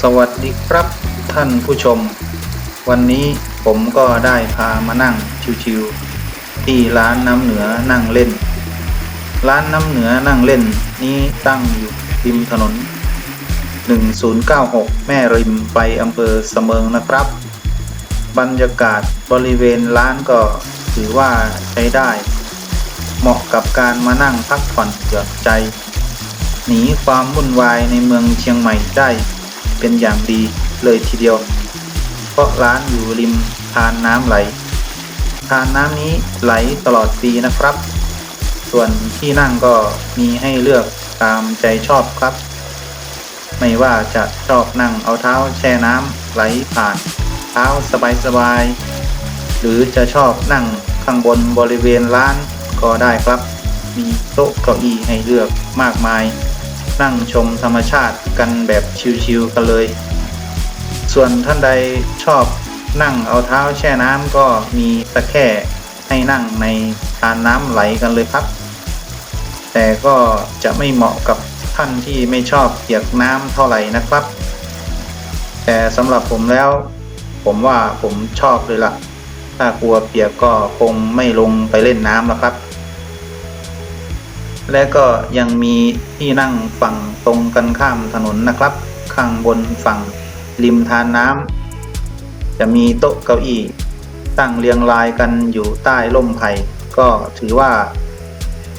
สวัสดีครับท่านผู้ชม วันนี้ผมก็ได้พามานั่งชิวๆที่ร้านน้ำเหนือนั่งเล่น ร้านน้ำเหนือนั่งเล่นนี้ตั้งอยู่ริมถนน 1096 แม่ริมไปอำเภอเสมิงนะครับ บรรยากาศบริเวณร้านก็ถือว่าใช้ได้ เหมาะกับการมานั่งพักผ่อนหย่อนใจ หนีความวุ่นวายในเมืองเชียงใหม่ได้ เป็นอย่างดีเลยทีเดียว เพราะร้านอยู่ริมทานน้ำไหล ทานน้ำนี้ไหลตลอดปีนะครับ ส่วนที่นั่งก็มีให้เลือกตามใจชอบครับ ไม่ว่าจะชอบนั่งเอาเท้าแช่น้ำไหลผ่านเท้าสบายๆ หรือจะชอบนั่งข้างบนบริเวณร้านก็ได้ครับ มีโต๊ะเก้าอี้ให้เลือกมากมาย นั่งชมธรรมชาติกันแบบชิวๆกันเลย ส่วนท่านใดชอบนั่งเอาเท้าแช่น้ำก็มีตะแคร่ให้นั่งในทานน้ำไหลกันเลยครับ แต่ก็จะไม่เหมาะกับท่านที่ไม่ชอบเปียกน้ำเท่าไหร่นะครับ แต่สำหรับผมแล้ว ผมว่าผมชอบเลยล่ะ ถ้ากลัวเปียกก็คงไม่ลงไปเล่นน้ำแล้วครับ และก็ยังมีที่นั่งฝั่งตรงกันข้ามถนนนะครับ ข้างบนฝั่งริมทานน้ำจะมีโต๊ะเก้าอี้ ตั้งเรียงรายกันอยู่ใต้ร่มไผ่ก็ถือว่า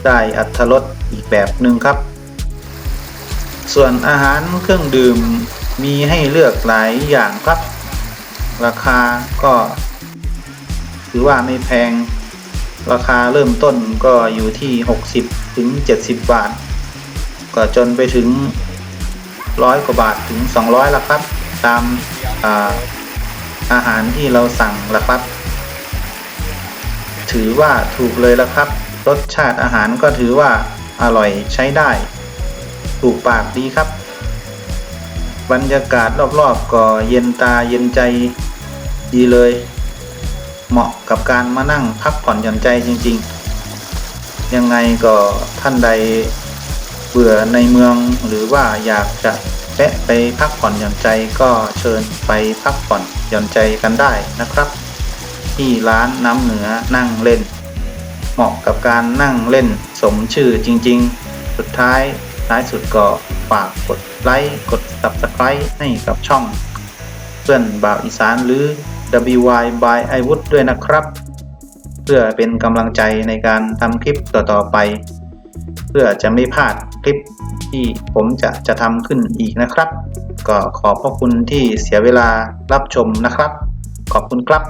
ได้อัธรสอีกแบบหนึ่งครับ ส่วนอาหารเครื่องดื่มมีให้เลือกหลายอย่างครับ ราคาก็ถือว่าไม่แพง ราคาเริ่มต้นก็อยู่ที่ 60 ถึง 70 บาท ก็จนไปถึง 100 กว่าบาทถึง 200ละครับ ตามอาอาหารที่เราสั่งละครับ ถือว่าถูกเลยละครับ รสชาติอาหารก็ถือว่าอร่อยใช้ได้ ถูกปากดีครับ บรรยากาศรอบๆก็เย็นตาเย็นใจดีเลย เหมาะกับการมานั่งพักผ่อนหย่อนใจจริง ๆ ยังไงก็ท่านใดเบื่อในเมืองหรือว่าอยากจะแวะไปพักผ่อนหย่อนใจก็เชิญไปพักผ่อนหย่อนใจกันได้นะครับ ที่ร้านน้ำเหนือนั่งเล่น เหมาะกับการนั่งเล่นสมชื่อจริง ๆ สุดท้ายท้ายสุดก็ฝากกดไลค์กด subscribe ให้กับช่อง เพื่อนบ่าวอีสานหรือ WY by i w o o d ด้วยนะครับ เพื่อเป็นกำลังใจในการทำคลิปต่อๆไป เพื่อจะไม่พลาดคลิปที่ผมจะจะทำขึ้นอีกนะครับ ก็ขอบพระคุณที่เสียเวลารับชมนะครับ ขอบคุณครับ